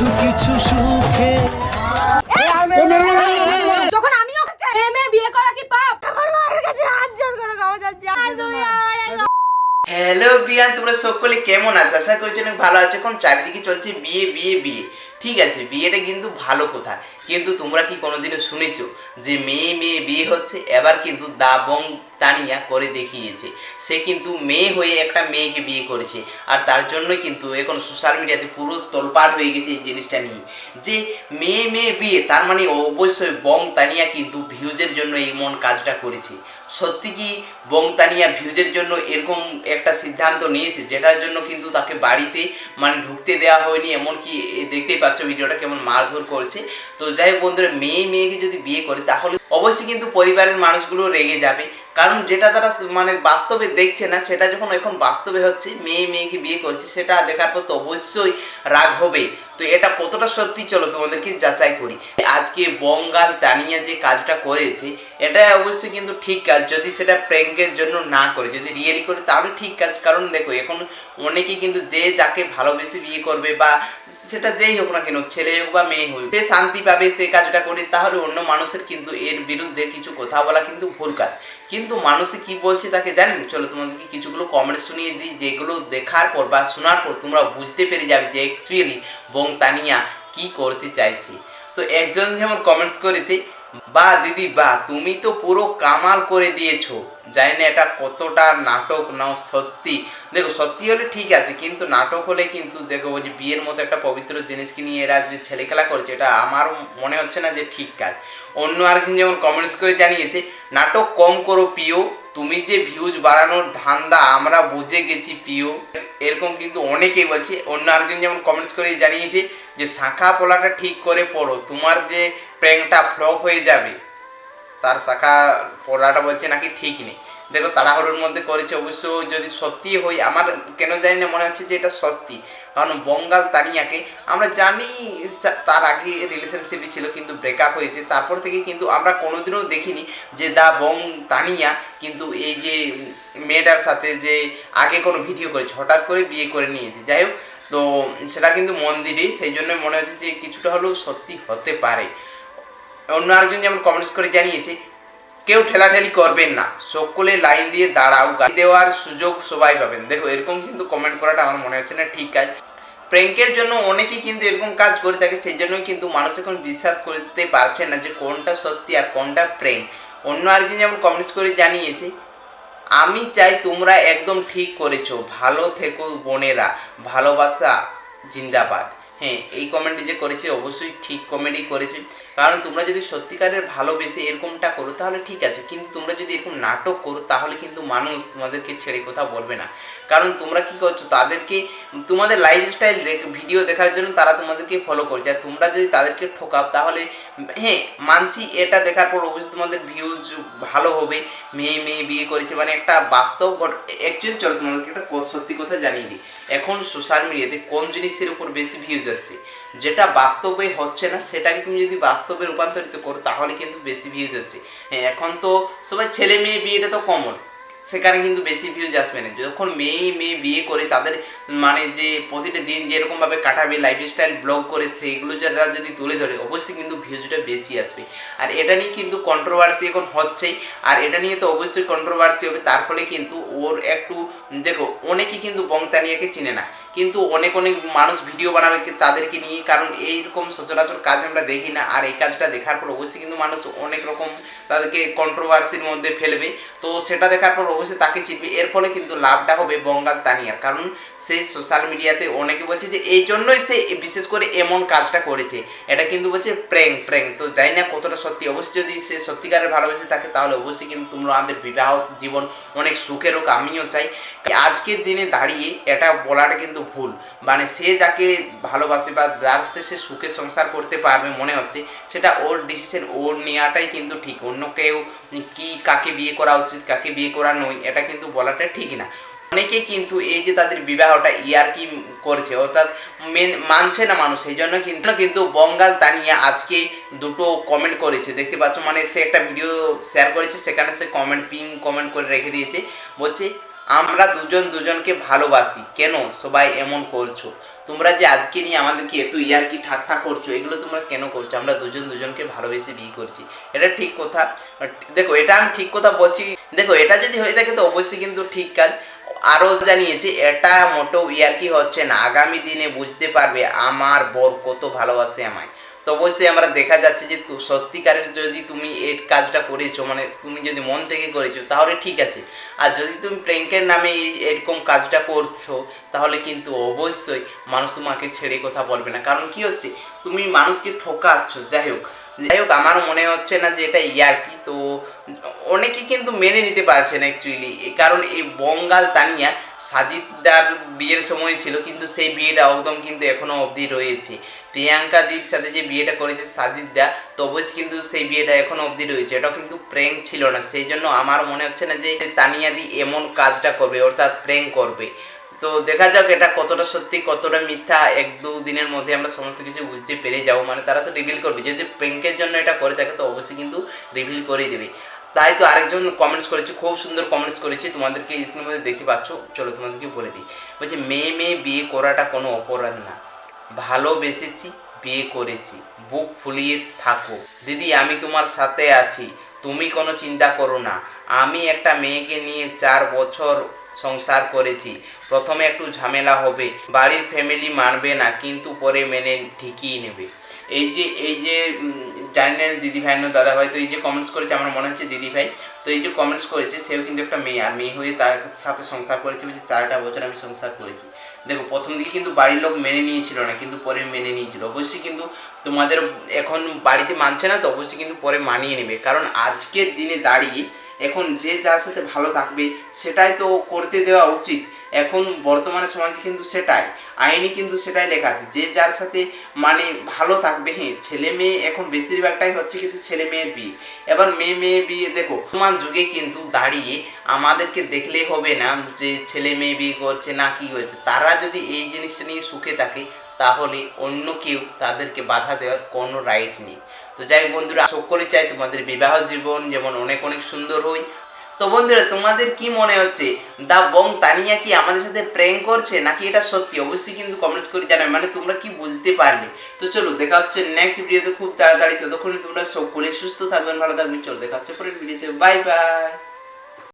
কিছু কিছু সুখে। যখন আমি ওকে চাই, বিয়ে করা কি পাপ? আমার মায়ের কাছে হাত জোর করে গাওয়া যাচ্ছে আর তুমি আমার হ্যালো প্রিয়ান তোমরা সকলে কেমন আছো? আশা করছি অনেক ভালো আছো। এখন চারিদিকে চলছে বিয়ে বিয়ে বিয়ে। ঠিক আছে, বিয়েটা কিন্তু ভালো কথা। কিন্তু তোমরা কি কোনোদিনও শুনেছো যে মেয়ে মেয়ে বিয়ে হচ্ছে, এবার কিন্তু দাবং তানিয়া করে দেখিয়েছে। সে কিন্তু মেয়ে হয়ে একটা মেয়েকে বিয়ে করেছে। আর তার জন্য কিন্তু এখন সোশ্যাল মিডিয়াতে পুরো তোলপাড় হয়ে গেছে এই জিনিসটা নিয়ে। যে মেয়ে মেয়ে বিয়ে, তার মানে অবশ্যই বং তানিয়া কিন্তু ভিউজের জন্য এমন কাজটা করেছে। সত্যি কি বং তানিয়া ভিউজের জন্য এরকম একটা সিদ্ধান্ত নিয়েছে, যেটার জন্য কিন্তু তাকে বাড়িতে মানে ঢুকতে দেওয়া হয়নি, এমনকি এ দেখতেই পাচ্ছ ভিডিওটা কেমন মারধর করছে। তো যাই বন্ধুরা, মেয়ে মেয়েকে যদি বিয়ে করে, তাহলে অবশ্যই কিন্তু পরিবারের মানুষগুলো রেগে যাবে। কারণ যেটা তারা মানে বাস্তবে দেখছে না, সেটা যখন এখন বাস্তবে হচ্ছে, মেয়ে মেয়েকে বিয়ে করছে, সেটা দেখার পর তো অবশ্যই রাগ হবে তো এটা কতটা সত্যি চলো তোমাদেরকে যাচাই করি। আজকে বঙ্গাল তানিয়া যে কাজটা করেছে, এটা অবশ্যই কিন্তু ঠিক কাজ। যদি সেটা প্র্যাঙ্কের জন্য না করে, যদি রিয়েলি করে, তাহলে ঠিক কাজ। কারণ দেখো, এখন অনেকেই কিন্তু যে যাকে ভালোবেসে বিয়ে করবে বা সেটা যেই হোক না কেন, ছেলে হোক বা মেয়ে হোক সে শান্তি পাবে সে কাজটা করে, তাহলে অন্য মানুষের কিন্তু এর বিরুদ্ধে কিছু কথা বলা কিন্তু ভুল কাজ। কিন্তু মানুষে কি বলছে তাকে জানেন? চলো তোমাদেরকে কিছুগুলো কমেন্ট শুনিয়ে দিই, যেগুলো দেখার পর বা শোনার পর তোমরা বুঝতে পেরে যাবে যে অ্যাকচুয়ালি বং তানিয়া কি করতে চাইছে। তো একজন যেমন কমেন্টস করেছে, বা দিদি, বা তুমি তো পুরো কামাল করে দিয়েছ। জানি না এটা কতটা নাটক নাও সত্যি। দেখো, সত্যি হলে ঠিক আছে, কিন্তু নাটক হলে কিন্তু দেখো যে বিয়ের মতো একটা পবিত্র জিনিসকে নিয়ে এরা যে ছেলে খেলা করছে, এটা আমার মনে হচ্ছে না যে ঠিক কাজ। অন্য আরেকজন যেমন কমেন্টস করে জানিয়েছে, নাটক কম করো পিও তুমি যে ভিউজ বাড়ানোর ধান্দা, আমরা বুঝে গেছি পিও এরকম কিন্তু অনেকেই বলছে। অন্য আরেকজন যেমন কমেন্টস করে জানিয়েছে যে, শাখা পোলাটা ঠিক করে পড়ো, তোমার যে প্র্যাঙ্কটা ফ্লপ হয়ে যাবে। তার শাখা পড়াটা বলছে নাকি ঠিক নেই। দেখো তাড়াহুড়োর মধ্যে করেছে, অবশ্য যদি সত্যি হই, আমার কেন জানি না মনে হচ্ছে যে এটা সত্যি। কারণ বঙ্গাল তানিয়াকে আমরা জানি তার আগে রিলেশনশিপে ছিল, কিন্তু ব্রেকআপ হয়েছে। তারপর থেকে কিন্তু আমরা কোনোদিনও দেখিনি যে দা বং তানিয়া কিন্তু এই যে মেয়েটার সাথে যে আগে কোনো ভিডিও করেছে, হঠাৎ করে বিয়ে করে নিয়েছে। যাই হোক, তো সেটা কিন্তু মন্দিরে সেই জন্য মনে হচ্ছে যে কিছুটা হলেও সত্যি হতে পারে। অন্য আরেকজন যেমন কমেন্টস করে জানিয়েছে, কেউ ঠেলাঠেলি করবেন না। সকলে লাইন দিয়ে দাঁড়াও গাড়ি দেওয়ার সুযোগ সবাই পাবেন। দেখো, এরকম কিন্তু কমেন্ট করাটা আমার মনে হচ্ছে না ঠিক কাজ। প্র্যাঙ্কের জন্য অনেকেই কিন্তু এরকম কাজ করে থাকে সেই জন্যই কিন্তু মানুষ এখন বিশ্বাস করতে পারছে না যে কোনটা সত্যি আর কোনটা প্র্যাঙ্ক অন্য আরেকজন যেমন কমেন্টস করে জানিয়েছে, আমি চাই তোমরা একদম ঠিক করেছ। ভালো থেকো বোনেরা। ভালোবাসা, জিন্দাবাদ। হ্যাঁ এই কমেন্টে যে করেছে, অবশ্যই ঠিক কমেন্টই করেছে। কারণ তোমরা যদি সত্যিকারের ভালোবেসে এরকমটা করো, তাহলে ঠিক আছে। কিন্তু তোমরা যদি এরকম নাটক করো, তাহলে কিন্তু মানুষ তোমাদেরকে ছেড়ে কথা বলবে না। কারণ তোমরা কি করছ, তাদেরকে, তোমাদের লাইফস্টাইল ভিডিও দেখার জন্য তারা তোমাদেরকে ফলো করছে। আর তোমরা যদি তাদেরকে ঠোকাও, তাহলে হ্যাঁ মানছি এটা দেখার পর অবশ্যই তোমাদের ভিউজ ভালো হবে। মেয়ে মেয়ে বিয়ে করেছে মানে একটা বাস্তব ঘট অ্যাকচুয়ালি চলো তোমাদেরকে একটা সত্যি কথা জানিয়ে দিই। এখন সোশ্যাল মিডিয়াতে কোন জিনিসের উপর বেশি ভিউজ হচ্ছে যেটা বাস্তবে হচ্ছে না, সেটাকে তুমি যদি বাস্তবে রূপান্তরিত করো, তাহলে কিন্তু বেশি ভিউজ হচ্ছে হ্যাঁ এখন তো সবাই ছেলে মেয়ে বিয়েটা তো কমন সেখানে কিন্তু বেশি ভিউজ আসবে না। যখন মেয়ে মেয়ে বিয়ে করে, তাদের মানে যে প্রতিটা দিন যেরকমভাবে কাটাবে লাইফস্টাইল ব্লগ করে সেইগুলো যারা যদি তুলে ধরে, অবশ্যই কিন্তু ভিউজটা বেশি আসবে। আর এটা নিয়ে কিন্তু কন্ট্রোভার্সি এখন হচ্ছেই। আর এটা নিয়ে তো অবশ্যই কন্ট্রোভার্সি হবে। তার ফলে কিন্তু ওর একটু, দেখো অনেকেই কিন্তু বংতানিয়াকে চিনে না। কিন্তু অনেক অনেক মানুষ ভিডিও বানাবে তাদেরকে নিয়ে, কারণ এইরকম সচরাচর কাজ আমরা দেখি না। আর এই কাজটা দেখার পর অবশ্যই কিন্তু মানুষ অনেক রকম তাদেরকে কন্ট্রোভার্সির মধ্যে ফেলবে। তো সেটা দেখার পর অবশ্যই তাকে চিনবে। এর ফলে কিন্তু লাভটা হবে বঙ্গাল তানিয়ার। কারণ সে সোশ্যাল মিডিয়াতে অনেকে বলছে যে, এই জন্যই সে বিশেষ করে এমন কাজটা করেছে। এটা কিন্তু বলছে প্র্যাঙ্ক প্র্যাঙ্ক। তো জানি না কতটা সত্যি। অবশ্যই যদি সে সত্যিকারের ভালোবেসে থাকে, তাহলে অবশ্যই কিন্তু তোমরা আমাদের বিবাহ জীবন অনেক সুখের হোক, আমিও চাই। আজকের দিনে দাঁড়িয়ে এটা বলাটা কিন্তু ভুল। মানে সে যাকে ভালোবাসে বা যার সাথে সে সুখে সংসার করতে পারবে মনে হচ্ছে, সেটা ওর ডিসিশন ওর নেওয়াটাই কিন্তু ঠিক। অন্য কেউ কি কাকে বিয়ে করা উচিত, কাকে বিয়ে করা নয়, এটা কিন্তু বলাটা ঠিক না। অনেকে কিন্তু এই যে তাদের বিবাহটা ইয়ার কি করছে, অর্থাৎ মেন মানছে না মানুষ, সেই জন্য কিন্তু কিন্তু বঙ্গাল তানিয়া আজকে দুটো কমেন্ট করেছে। দেখতে পাচ্ছ মানে সে একটা ভিডিও শেয়ার করেছে, সেখানে সে কমেন্ট পিং কমেন্ট করে রেখে দিয়েছে। বলছে আমরা দুজন দুজনকে ভালোবাসি। কেন? সবাই এমন করছ। তোমরা যে আজকে নিয়ে আমাদেরকে এত ইয়ার কি ঠাট্টা করছ, এগুলো তোমরা কেন করছ? আমরা দুজন দুজনকে ভালোবেসে বিয়ে করছি। এটা ঠিক কথা। দেখো, এটা আমি ঠিক কথা বলছি। দেখো, এটা যদি হয়ে থাকে তো অবশ্যই কিন্তু ঠিক কাজ। আরও জানিয়েছে, এটা মোটেও ইয়ার কি হচ্ছে না। আগামী দিনে বুঝতে পারবে, আমার বর কত ভালোবাসে আমায়। তো অবশ্যই আমরা দেখা যাচ্ছে যে সত্যিকারের যদি তুমি এই কাজটা করেছ মানে তুমি যদি মন থেকে করেছ, তাহলে ঠিক আছে। আর যদি তুমি প্রেঙ্কের নামে এরকম কাজটা করছ, তাহলে কিন্তু অবশ্যই মানুষ তোমাকে ছেড়ে কথা বলবে না। কারণ কি হচ্ছে? তুমি মানুষকে ঠকাচ্ছ, যাই হোক। যাই হোক, আমার মনে হচ্ছে না যে এটা ইয়ার্কি, তো অনেকে কিন্তু মেনে নিতে পারছে না অ্যাকচুয়ালি কারণ এই বঙ্গাল তানিয়া সাজিদার বিয়ের সময় ছিল, কিন্তু সেই বিয়েটা একদম কিন্তু এখনও অবধি রয়েছে। প্রিয়াঙ্কা দির সাথে যে বিয়েটা করেছে সাজিদা তো অবশ্যই কিন্তু সেই বিয়েটা এখনও অবধি রয়েছে। এটা কিন্তু প্র্যাঙ্ক ছিল না, সেই জন্য আমার মনে হচ্ছে না যে তানিয়া দি এমন কাজটা করবে, অর্থাৎ প্র্যাঙ্ক করবে। তো দেখা যাক এটা কতটা সত্যি, কতটা মিথ্যা, এক দু দিনের মধ্যে আমরা সমস্ত কিছু বুঝতে পেরে যাব। মানে তারা তো রিভিল করবে, যদি প্রেঙ্কের জন্য এটা করে থাকে, তো অবশ্যই কিন্তু রিভিল করে দেবে। তাই তো আরেকজন কমেন্টস করেছে, খুব সুন্দর কমেন্টস করেছে, তোমাদেরকে স্ক্রিনের মধ্যে দেখতে পাচ্ছ? চলো তোমাদেরকে বলে দিই। বলছে, মেয়ে মেয়ে, বিয়ে করাটা কোনো অপরাধ না। ভালোবেসেছি, বিয়ে করেছি। বুক ফুলিয়ে থাকো। দিদি, আমি তোমার সাথে আছি। তুমি কোনো চিন্তা করো না। আমি একটা মেয়েকে নিয়ে চার বছর সংসার করেছি। প্রথমে একটু ঝামেলা হবে। বাড়ির ফ্যামিলি মানবে না, কিন্তু পরে মেনে ঠিকই নেবে। এই যে এই যে জানি না দিদি ভাই না দাদা ভাই তো এই যে কমেন্টস করেছে, আমার মনে হচ্ছে দিদি ভাই তো এই যে কমেন্টস করেছে, সেও কিন্তু একটা মেয়ে, আর মেয়ে হয়ে তার সাথে সংসার করেছে বলছে, চারটা বছর আমি সংসার করেছি। দেখো, প্রথম দিকে কিন্তু বাড়ির লোক মেনে নিয়েছিল না, কিন্তু পরে মেনে নিয়েছিল। অবশ্যই কিন্তু তোমাদের এখন বাড়িতে মানছে না, তো অবশ্যই কিন্তু পরে মানিয়ে নেবে। কারণ আজকের দিনে দাঁড়িয়ে এখন যে যার সাথে ভালো থাকবে, সেটাই তো করতে দেওয়া উচিত। এখন বর্তমানে সমাজে কিন্তু সেটাই, আইনে কিন্তু সেটাই লেখা আছে, যে যার সাথে মানে ভালো থাকবে হ্যাঁ ছেলে মেয়ে এখন বেশিরভাগটাই হচ্ছে কিন্তু ছেলে মেয়ের বিয়ে। এবার মেয়ে মেয়ে বিয়ে, দেখো, বর্তমান যুগে কিন্তু দাঁড়িয়ে আমাদেরকে দেখলেই হবে না যে ছেলে মেয়ে বিয়ে করছে না কি হয়েছে। তারা যদি এই জিনিসটা নিয়ে সুখে থাকে, তাহলে অন্য কেউ তাদেরকে বাধা দেওয়ার কোনো রাইট নেই। তো যাই বন্ধুরা সকলে চাই তোমাদের বিবাহ জীবন যেমন অনেক অনেক সুন্দর হয় তো বন্ধুরা, তোমাদের কি মনে হচ্ছে? দা বং তানিয়া কি আমাদের সাথে প্রেম করছে, নাকি এটা সত্যি? অবশ্যই কিন্তু কমেন্টস করে জানাবে মানে তোমরা কি বুঝতে পারলে? তো চলো, দেখা হচ্ছে নেক্সট ভিডিওতে খুব তাড়াতাড়ি। ততক্ষণে তোমরা সকলে সুস্থ থাকবেন, ভালো থাকবেন। চলো, দেখা হচ্ছে পরের ভিডিওতে বাই বাই